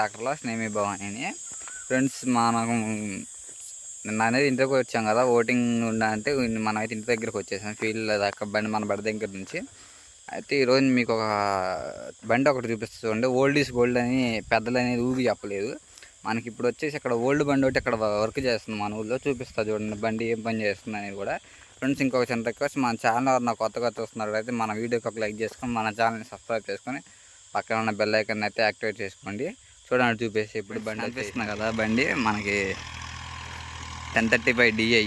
ట్రాక్టర్లో స్నేమి భవాని అని. ఫ్రెండ్స్ మనం నిన్న అనేది ఇంటికి వచ్చాం కదా ఓటింగ్ ఉండాలంటే మనమైతే ఇంటి దగ్గరికి వచ్చేసాం ఫీల్డ్ దాకా బండి మన బడి దగ్గర నుంచి. అయితే ఈరోజు మీకు ఒక బండి ఒకటి చూపిస్తుంది ఉండే ఓల్డ్ ఈస్ గోల్డ్ అని పెద్దలు అనేది ఊగి చెప్పలేదు. మనకి ఇప్పుడు వచ్చేసి ఇక్కడ ఓల్డ్ బండి ఒకటి ఇక్కడ వర్క్ చేస్తుంది మన ఊళ్ళో చూపిస్తా చూడండి బండి ఏం పని చేస్తుంది అనేది కూడా. ఫ్రెండ్స్ ఇంకొక చిన్న రిక్వెస్ట్ మన ఛానల్ ఎవరు కొత్తగా చూస్తున్నారు అయితే మన వీడియోకి ఒక లైక్ చేసుకొని మన ఛానల్ని సబ్స్క్రైబ్ చేసుకొని పక్కన ఉన్న బెల్ ఐకన్ అయితే యాక్టివేట్ చేసుకోండి. చూడండి చూపేసి ఇప్పుడు బండి అనిపిస్తుంది కదా బండి మనకి టెన్ థర్టీ ఫైవ్ డిఐ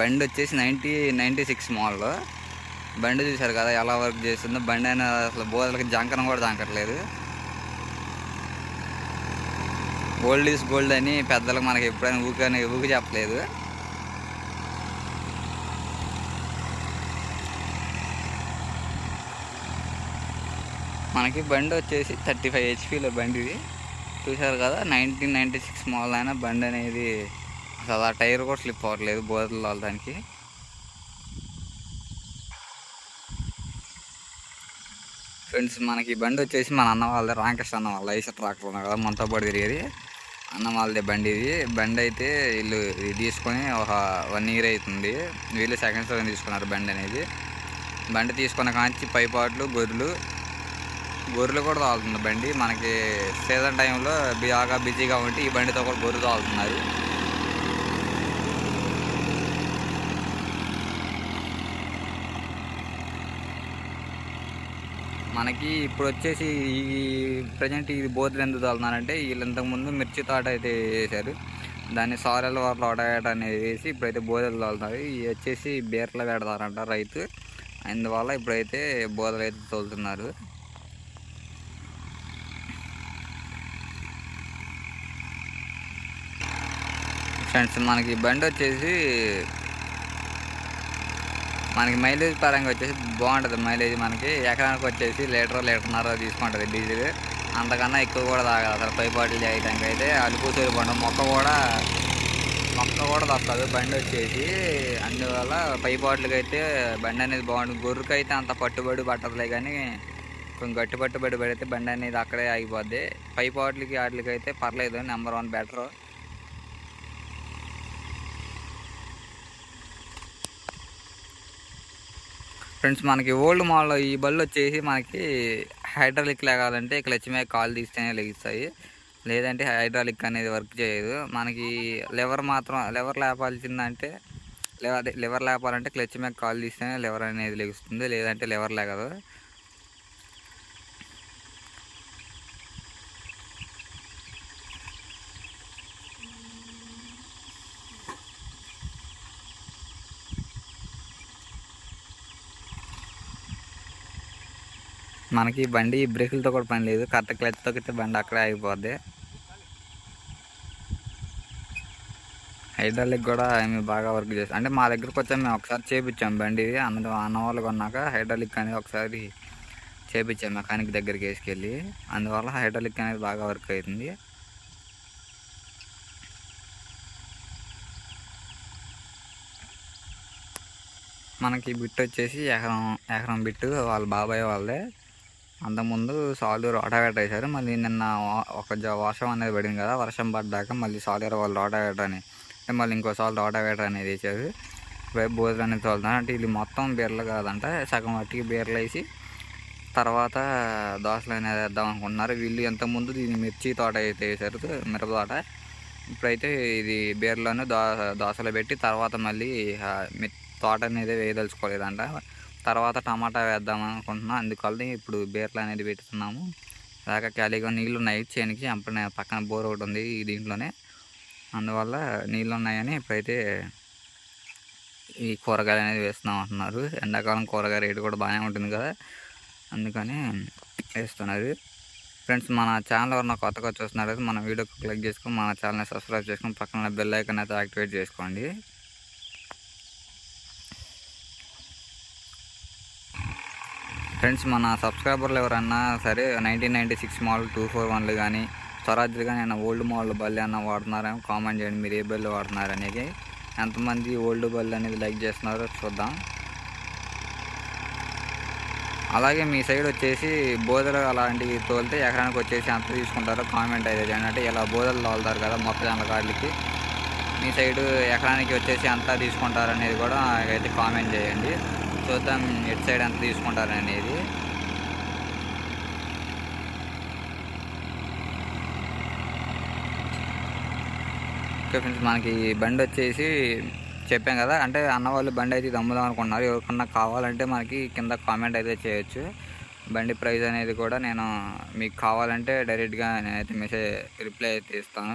బండి వచ్చేసి నైంటీ నైంటీ సిక్స్ మోడల్ బండి చూశారు కదా ఎలా వర్క్ చేస్తుందో. బండి అయినా అసలు బోధలకి జంకరం కూడా జంకట్లేదు. గోల్డ్ ఈజ్ గోల్డ్ అని పెద్దలకు మనకి ఎప్పుడైనా ఊకని ఊకి చెప్పలేదు. మనకి బండి వచ్చేసి థర్టీ ఫైవ్ హెచ్పిలో బండి ఇది. చూశారు కదా నైన్టీన్ నైంటీ సిక్స్ మోడల్ అయినా బండి అనేది అసలు ఆ టైర్ కూడా స్లిప్ అవ్వట్లేదు బోధలు దానికి ఫ్రెండ్స్ మనకి బండి వచ్చేసి మన అన్న వాళ్ళది రామకృష్ణ అన్న వాళ్ళ ఐసర్ ట్రాక్టర్ ఉన్నారు కదా మనతో పాటు తిరిగేది. అన్న వాళ్ళదే బండి ఇది. బండి అయితే వీళ్ళు ఇది తీసుకొని ఒక వన్ ఇయర్ అవుతుంది. వీళ్ళు సెకండ్ స్టోర్ తీసుకున్నారు బండి అనేది. బండి తీసుకున్న కాంచి పైపాట్లు గొర్రెలు గొర్రెలు కూడా తాగుతుంది బండి. మనకి సీజన్ టైంలో బాగా బిజీగా ఉంటే ఈ బండితో కూడా గొర్రెలు తాగుతున్నారు. మనకి ఇప్పుడు వచ్చేసి ఈ ప్రజెంట్ ఇది బోతులు ఎందుకు తోలుతున్నారంటే వీళ్ళు ఇంతకుముందు మిర్చి తోట అయితే వేశారు. దాన్ని సారెల వాటిలో ఒడగట అనేది వేసి ఇప్పుడైతే బోధలు తోలుతారు ఇవి వచ్చేసి బీర్లు పెడతారంట రైతు. అందువల్ల ఇప్పుడైతే బోధలు అయితే తోలుతున్నారు. ఫ్రెండ్స్ మనకి బండి వచ్చేసి మనకి మైలేజ్ పరంగా వచ్చేసి బాగుంటుంది. మైలేజ్ మనకి ఎకరానికి వచ్చేసి లీటర్ లీటర్న్నర తీసుకుంటుంది డీజిల్. అంతకన్నా ఎక్కువ కూడా తాగదు అసలు పై బాటిల్ చేయడానికి అయితే అలుపు సూరిపండు మొక్క కూడా మొక్క కూడా తప్పదు. బండి వచ్చేసి అందువల్ల పై బాటిల్కి అయితే బండి అనేది బాగుంటుంది. గొర్రెకి అయితే అంత పట్టుబడి పట్టదులే కానీ కొంచెం గట్టి పట్టుబడి పడితే బండి అనేది అక్కడే ఆగిపోద్ది. పై బాటిల్కి వాటికి అయితే పర్లేదు. Number one better. ఫ్రెండ్స్ మనకి ఓల్డ్ మోడల్ ఈ బళ్ళు వచ్చేసి మనకి హైడ్రాలిక్ లేగాలంటే క్లచ్ మీద కాల్ తీస్తేనే లెగిస్తాయి. లేదంటే హైడ్రాలిక్ అనేది వర్క్ చేయదు. మనకి లెవర్ మాత్రం లెవర్ లేపాల్సిందంటే అదే లెవర్ లేపాలంటే క్లచ్ మీద కాల్ తీస్తేనే లెవర్ అనేది లెగుస్తుంది. లేదంటే లెవర్ లేగదు. మనకి బండి బ్రేకులతో కూడా పని లేదు. కరెక్ట్ క్లచ్తో కిస్తే బండి అక్కడే ఆగిపోద్ది. హైడ్రాలిక్ కూడా మేము బాగా వర్క్ చేస్తాం అంటే మా దగ్గరకు వచ్చాము మేము ఒకసారి చేపించాం బండి అందులో అన్న వాళ్ళు కొన్నాక హైడ్రాలిక్ అనేది ఒకసారి చేపించాం మెకానిక్ దగ్గరికి వేసుకెళ్ళి. అందువల్ల హైడ్రాలిక్ అనేది బాగా వర్క్ అవుతుంది. మనకి బిట్ వచ్చేసి ఎకరం ఎకరం బిట్టు వాళ్ళ బాబాయ్ వాళ్ళదే. అంతకుముందు సాలు రోటావేట వేశారు మళ్ళీ నిన్న వా- ఒక వర్షం అనేది పడింది కదా వర్షం పడ్డాక మళ్ళీ సాలూరు వాళ్ళు రోటావేట అని మళ్ళీ ఇంకోసారి రోటావేట అనేది వేసారు రేపు బోధలు అనేది తోలుతారు అంటే వీళ్ళు మొత్తం బీర్లు కాదంట సగం వాటికి బీరలు వేసి తర్వాత దోశలు అనేది వేద్దాం అనుకుంటున్నారు. వీళ్ళు ఎంతకుముందు దీన్ని మిర్చి తోట అయితే వేశారు మిరప తోట. ఇప్పుడైతే ఇది బీరలోనే దో దోశలు పెట్టి తర్వాత మళ్ళీ తోట అనేది వేయదలుచుకోలేదంట. తర్వాత టమాటా వేద్దాం అనుకుంటున్నాం. అందుకని ఇప్పుడు బీరలు అనేది పెట్టుతున్నాము. దాకా ఖాళీగా నీళ్ళు ఉన్నాయి చేనికి అప్పుడు పక్కన బోర్ ఒకటి ఉంది ఈ దీంట్లోనే. అందువల్ల నీళ్ళు ఉన్నాయని ఇప్పుడైతే ఈ కూరగాయలు అనేది వేస్తున్నాం అంటున్నారు. ఎండాకాలం కూరగాయ రేటు కూడా బాగానే ఉంటుంది కదా. అందుకని వేస్తున్నారు. ఫ్రెండ్స్ మన ఛానల్ ఉన్న కొత్తగా చూస్తున్నారు మన వీడియోకి క్లిక్ చేసుకుని మన ఛానల్ని సబ్స్క్రైబ్ చేసుకుని పక్కన బెల్ ఐకన్ అయితే యాక్టివేట్ చేసుకోండి. ఫ్రెండ్స్ మన సబ్స్క్రైబర్లు ఎవరన్నా సరే nineteen ninety six model two four వన్లు కానీ స్వరాజ్లు కానీ ఏమైనా ఓల్డ్ మోడల్ బల్లి అన్న వాడుతున్నారేమో కామెంట్ చేయండి మీరు ఏ బల్లి వాడుతున్నారు అనేది. ఎంతమంది ఓల్డ్ బల్లి అనేది లైక్ చేస్తున్నారో చూద్దాం. అలాగే మీ సైడ్ వచ్చేసి బోధలు అలాంటివి తోలితే ఎకరానికి వచ్చేసి ఎంత తీసుకుంటారో కామెంట్ అయితే చేయండి. అంటే ఇలా బోధలు తోలుతారు కదా మొత్తం కాళ్ళకి మీ సైడ్ ఎకరానికి వచ్చేసి ఎంత తీసుకుంటారు అనేది కూడా అయితే కామెంట్ చేయండి. చూద్దాం ఎటు సైడ్ ఎంత తీసుకుంటారు అనేది. ఓకే ఫ్రెండ్స్ మనకి బండి వచ్చేసి చెప్పాం కదా అంటే అన్న వాళ్ళు బండి అయితే ఇది అమ్ముదాం అనుకుంటున్నారు. ఎవరికన్నా కావాలంటే మనకి కింద కామెంట్ అయితే చేయొచ్చు. బండి ప్రైస్ అనేది కూడా నేను మీకు కావాలంటే డైరెక్ట్గా నేనైతే మెసేజ్ రిప్లై అయితే ఇస్తాను.